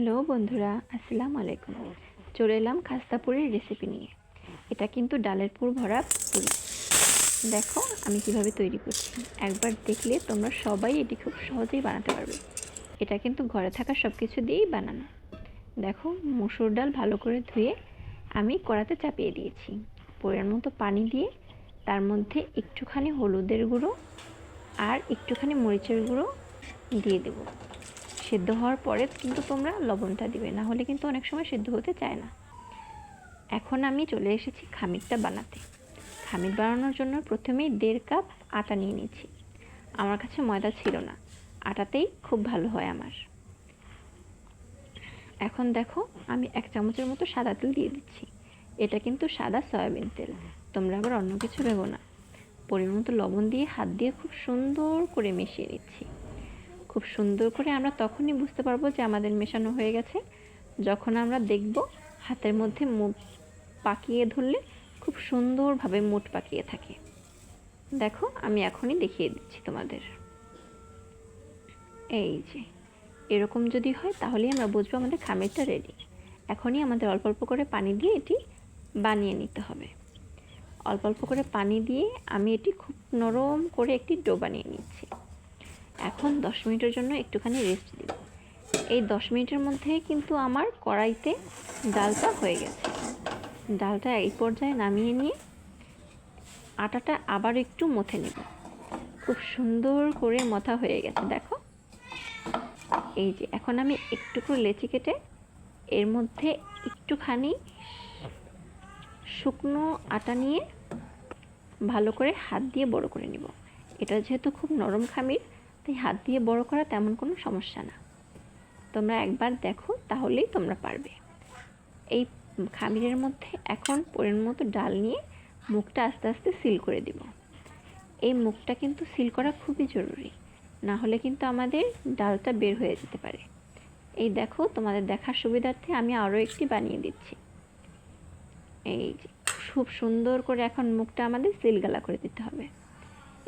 Hello বন্ধুরা, আসসালামু আলাইকুম। চলে এলাম খাস্তা পুরির রেসিপি নিয়ে। এটা কিন্তু ডালের পুর ভরা পুরি। দেখো আমি কীভাবে তৈরি করছি। একবার দেখলে তোমরা সবাই এটি খুব সহজেই বানাতে পারবে। এটা কিন্তু ঘরে থাকা সব কিছু দিয়েই বানানো। দেখো মুসুর ডাল ভালো করে ধুয়ে আমি কড়াতে চাপিয়ে দিয়েছি। পরিমাণ মতো পানি দিয়ে তার মধ্যে একটুখানি হলুদের গুঁড়ো আর একটুখানি মরিচের গুঁড়ো দিয়ে দেবো। সেদ্ধ হওয়ার পরে কিন্তু তোমরা লবণটা দিবে, না হলে কিন্তু অনেক সময় সেদ্ধ হতে চায় না। এখন আমি চলে এসেছি খামিরটা বানাতে। খামির বানানোর জন্য প্রথমেই দেড় কাপ আটা নিয়ে নিয়েছি। আমার কাছে ময়দা ছিল না, আটাতেই খুব ভালো হয় আমার। এখন দেখো আমি এক চামচের মতো সাদা তেল দিয়ে দিচ্ছি। এটা কিন্তু সাদা সয়াবিন তেল, তোমরা আবার অন্য কিছু ভেবো না। পরিমাণ মতো লবণ দিয়ে হাত দিয়ে খুব সুন্দর করে মিশিয়ে নিচ্ছি। খুব সুন্দর করে আমরা তখনই বুঝতে পারব যে আমাদের মেশানো হয়ে গেছে। যখন আমরা দেখব, হাতের মধ্যে মুখ পাকিয়ে ধরলে খুব সুন্দরভাবে মুঠ পাকিয়ে থাকে। দেখো, আমি এখনই দেখিয়ে দিচ্ছি তোমাদের। এই যে, এরকম যদি হয় তাহলেই আমরা বুঝব আমাদের খামিরটা রেডি এখনই আমাদের অল্প অল্প করে পানি দিয়ে এটি বানিয়ে নিতে হবে। অল্প অল্প করে পানি দিয়ে আমি এটি খুব নরম করে একটি ডো বানিয়ে নিচ্ছি। এখন দশ মিনিটের জন্য একটুখানি রেস্ট দিব। এই দশ মিনিটের মধ্যে কিন্তু আমার কড়াইতে ডালটা হয়ে গেছে। ডালটা এই পর্যায়ে নামিয়ে নিয়ে আটাটা আবার একটু মথে নেব। খুব সুন্দর করে মথা হয়ে গেছে, দেখো। এই যে, এখন আমি একটুকু লেচি কেটে এর মধ্যে একটুখানি শুকনো আটা নিয়ে ভালো করে হাত দিয়ে বড় করে নিব। এটা যেহেতু খুব নরম খামির তাই হাত দিয়ে বড় করা তেমন কোনো সমস্যা না। তোমরা একবার দেখো, তাহলেই তোমরা পারবে। এই খামিরের মধ্যে এখন পরিমাণ মতো ডাল নিয়ে মুখটা আস্তে আস্তে সিল করে দিব। এই মুখটা কিন্তু সিল করা খুবই জরুরি, না হলে কিন্তু আমাদের ডালটা বের হয়ে যেতে পারে। এই দেখো, তোমাদের দেখার সুবিধার্থে আমি আরও একটি বানিয়ে দিচ্ছি। এই খুব সুন্দর করে এখন মুখটা আমাদের সিলগালা করে দিতে হবে।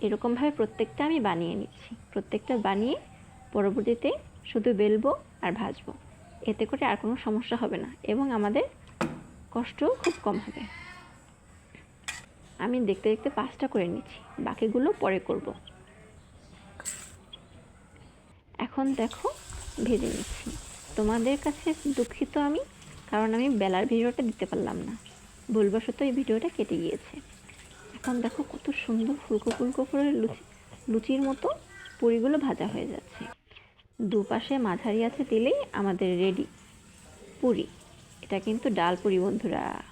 এরকমভাবে প্রত্যেকটা আমি বানিয়ে নিচ্ছি। প্রত্যেকটা বানিয়ে পরবর্তীতে শুধু বেলবো আর ভাজবো। এতে করে আর কোনো সমস্যা হবে না এবং আমাদের কষ্টও খুব কম হবে। আমি দেখতে দেখতে পাঁচটা করে নিচ্ছি, বাকিগুলো পরে করব। এখন দেখো, ভেজে নিচ্ছি। তোমাদের কাছে দুঃখিত আমি, কারণ আমি বেলার ভিডিওটা দিতে পারলাম না। ভুলবশত এই ভিডিওটা কেটে গিয়েছে। এখন দেখো কত সুন্দর ফুলকো ফুলকো করে লুচি, লুচির মতো পুরিগুলো ভাজা হয়ে যাচ্ছে। দুপাশে মাঝারি আছে তেলেই আমাদের রেডি পুরি। এটা কিন্তু ডাল পুরি বন্ধুরা।